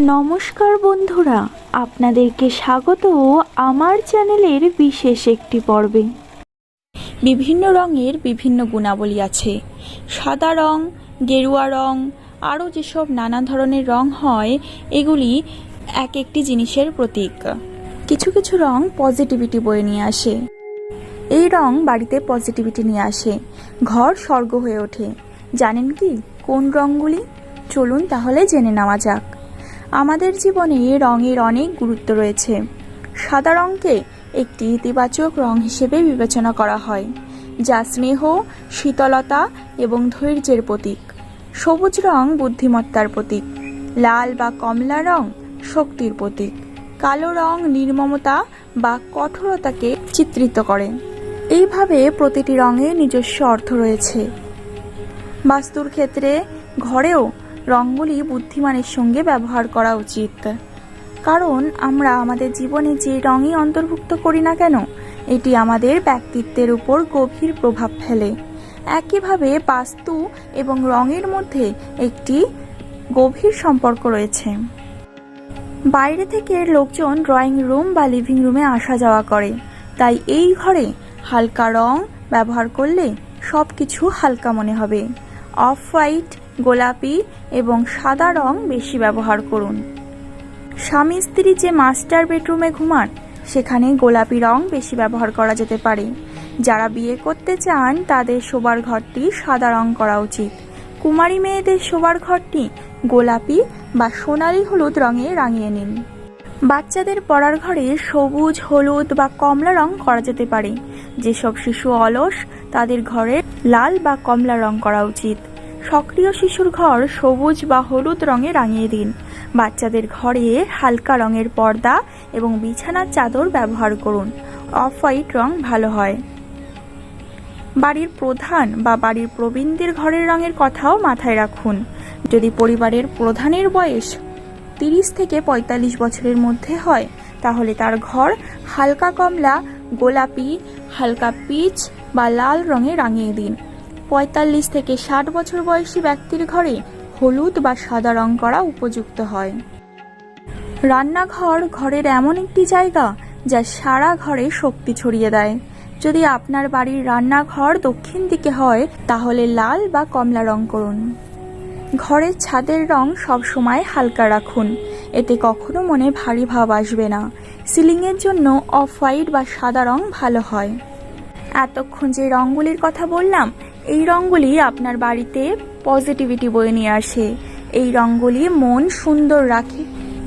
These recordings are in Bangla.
নমস্কার বন্ধুরা, আপনাদেরকে স্বাগত আমার চ্যানেলের বিশেষ একটি পর্বে। বিভিন্ন রঙের বিভিন্ন গুণাবলী আছে। সাদা রং, গেরুয়া রং, আরও যেসব নানা ধরনের রং হয়, এগুলি এক একটি জিনিসের প্রতীক। কিছু কিছু রং পজিটিভিটি বয়ে নিয়ে আসে। এই রং বাড়িতে পজিটিভিটি নিয়ে আসে। ঘর স্বর্গ হয়ে ওঠে। জানেন কি কোন রঙগুলি চলুন তাহলে জেনে নেওয়া যাক। আমাদের জীবনে রঙের অনেক গুরুত্ব রয়েছে। সাদা রঙকে একটি ইতিবাচক রং হিসেবে বিবেচনা করা হয়, যা স্নেহ, শীতলতা এবং ধৈর্যের প্রতীক। সবুজ রং বুদ্ধিমত্তার প্রতীক, লাল বা কমলা রং শক্তির প্রতীক। কালো রং নির্মমতা বা কঠোরতাকে চিত্রিত করে। এইভাবে প্রতিটি রঙের নিজস্ব অর্থ রয়েছে। বাস্তুর ক্ষেত্রে ঘরেও রঙগুলি বুদ্ধিমানের সঙ্গে ব্যবহার করা উচিত। কারণ আমরা আমাদের জীবনে যে রঙই অন্তর্ভুক্ত করি না কেন, এটি আমাদের ব্যক্তিত্বের উপর গভীর প্রভাব ফেলে। একইভাবে বাস্তু এবং রঙের মধ্যে একটি গভীর সম্পর্ক রয়েছে। বাইরে থেকে লোকজন ড্রয়িং রুম বা লিভিং রুমে আসা যাওয়া করে। তাই এই ঘরে হালকা রং ব্যবহার করলে সব কিছু হালকা মনে হবে। অফ হোয়াইট গোলাপি এবং সাদা রং বেশি ব্যবহার করুন। স্বামী স্ত্রী যে মাস্টার বেডরুমে ঘুমান, সেখানে গোলাপি রং বেশি ব্যবহার করা যেতে পারে। যারা বিয়ে করতে চান, তাদের শোবার ঘরটি সাদা রং করা উচিত। কুমারী মেয়েদের শোবার ঘরটি গোলাপি বা সোনালী হলুদ রঙে রাঙিয়ে নিন। বাচ্চাদের পড়ার ঘরে সবুজ, হলুদ বা কমলা রং করা যেতে পারে। যেসব শিশু অলস, তাদের ঘরে লাল বা কমলা রং করা উচিত। সক্রিয় শিশুর ঘর সবুজ বা হলুদ রঙে রাঙিয়ে দিন। বাচ্চাদের ঘরে হালকা রঙের পর্দা এবং বিছানার চাদর ব্যবহার করুন। অফ হোয়াইট রং ভালো হয়। বাড়ির প্রধান বা বাড়ির প্রবীণদের ঘরের রঙের কথাও মাথায় রাখুন। যদি পরিবারের প্রধানের বয়স তিরিশ থেকে পঁয়তাল্লিশ বছরের মধ্যে হয়, তাহলে তার ঘর হালকা কমলা, গোলাপি, হালকা পিচ বা লাল রঙে রাঙিয়ে দিন। পঁয়তাল্লিশ থেকে ষাট বছর বয়সী ব্যক্তির ঘরে হলুদ বা সাদা রং করা উপযুক্ত হয়। রান্নাঘর ঘরের এমন একটি জায়গা যা সারা ঘরে শক্তি ছড়িয়ে দেয়। যদি আপনার বাড়ির রান্নাঘর দক্ষিণ দিকে হয়, তাহলে লাল বা কমলা রং করুন। ঘরের ছাদের রং সবসময় হালকা রাখুন। এতে কখনো মনে ভারী ভাব আসবে না। সিলিংয়ের জন্য অফ হোয়াইট বা সাদা রং ভালো হয়। এতক্ষণ যে রঙগুলির কথা বললাম এই রঙগুলি আপনার বাড়িতে পজিটিভিটি বয়ে নিয়ে আসে। এই রঙগুলি মন সুন্দর রাখে।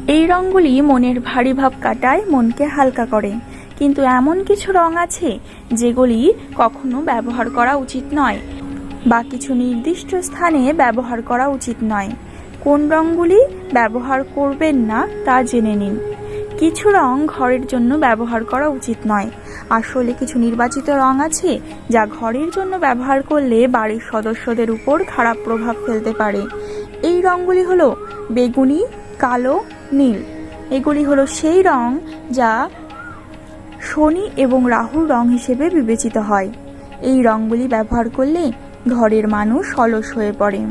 এই রঙগুলি মনের ভারী ভাব কাটায়, মনকে হালকা করে। কিন্তু এমন কিছু রং আছে যেগুলি কখনো ব্যবহার করা উচিত নয় বা কিছু নির্দিষ্ট স্থানে ব্যবহার করা উচিত নয়। কোন রঙগুলি ব্যবহার করবেন না তা জেনে নিন। কিছু রং ঘরের জন্য ব্যবহার করা উচিত নয়। আসলে কিছু নির্বাচিত রং আছে যা ঘরের জন্য ব্যবহার করলে বাড়ির সদস্যদের উপর খারাপ প্রভাব ফেলতে পারে। এই রঙগুলি হলো বেগুনি, কালো, নীল। এগুলি হলো সেই রং যা শনি এবং রাহুর রং হিসেবে বিবেচিত হয়। এই রঙগুলি ব্যবহার করলে ঘরের মানুষ অলস হয়ে পড়ে।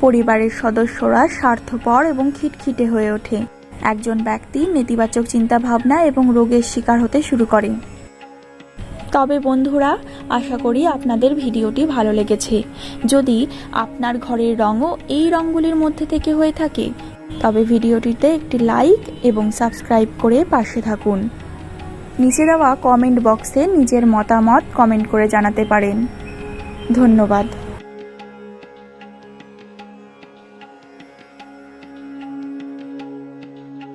পরিবারের সদস্যরা স্বার্থপর এবং খিটখিটে হয়ে ওঠে। একজন ব্যক্তি নেতিবাচক চিন্তাভাবনা এবং রোগের শিকার হতে শুরু করে। তবে বন্ধুরা, আশা করি আপনাদের ভিডিওটি ভালো লেগেছে। যদি আপনার ঘরের রঙও এই রঙগুলির মধ্যে থেকে হয়ে থাকে, তবে ভিডিওটিতে একটি লাইক এবং সাবস্ক্রাইব করে পাশে থাকুন। নিচে দেওয়া কমেন্ট বক্সে নিজের মতামত কমেন্ট করে জানাতে পারেন। ধন্যবাদ।